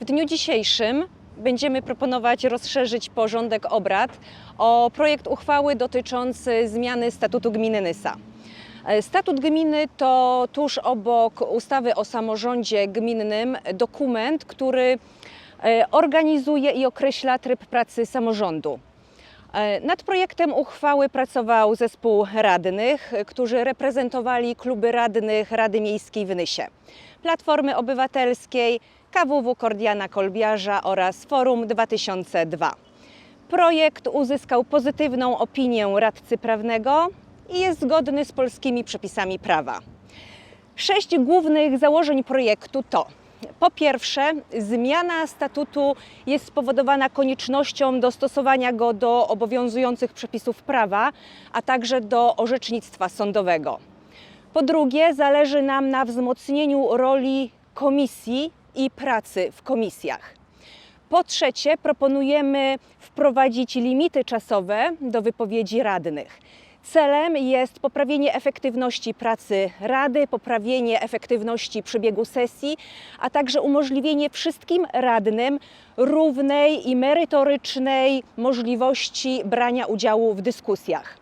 W dniu dzisiejszym będziemy proponować rozszerzyć porządek obrad o projekt uchwały dotyczący zmiany statutu gminy Nysa. E, Statut gminy to tuż obok ustawy o samorządzie gminnym dokument, który e, organizuje i określa tryb pracy samorządu. E, Nad projektem uchwały pracował zespół radnych, którzy reprezentowali kluby radnych Rady Miejskiej w Nysie, Platformy Obywatelskiej, KWW Kordiana Kolbiarza oraz Forum 2002. Projekt uzyskał pozytywną opinię radcy prawnego i jest zgodny z polskimi przepisami prawa. Sześć głównych założeń projektu to po pierwsze, zmiana statutu jest spowodowana koniecznością dostosowania go do obowiązujących przepisów prawa, a także do orzecznictwa sądowego. Po drugie, zależy nam na wzmocnieniu roli komisji i pracy w komisjach. Po trzecie, proponujemy wprowadzić limity czasowe do wypowiedzi radnych. Celem jest poprawienie efektywności pracy Rady, poprawienie efektywności przebiegu sesji, a także umożliwienie wszystkim radnym równej i merytorycznej możliwości brania udziału w dyskusjach.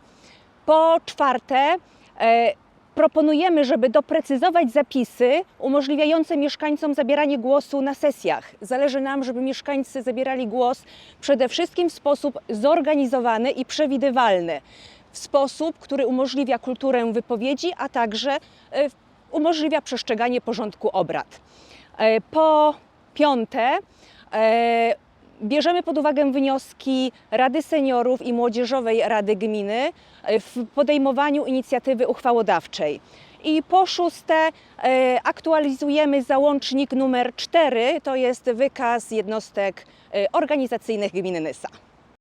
Po czwarte, e, proponujemy, żeby doprecyzować zapisy umożliwiające mieszkańcom zabieranie głosu na sesjach. Zależy nam, żeby mieszkańcy zabierali głos przede wszystkim w sposób zorganizowany i przewidywalny, w sposób, który umożliwia kulturę wypowiedzi, a także e, umożliwia przestrzeganie porządku obrad. E, Po piąte, e, bierzemy pod uwagę wnioski Rady Seniorów i Młodzieżowej Rady Gminy e, w podejmowaniu inicjatywy uchwałodawczej. I po szóste, e, aktualizujemy załącznik numer 4, to jest wykaz jednostek e, organizacyjnych gminy Nysa.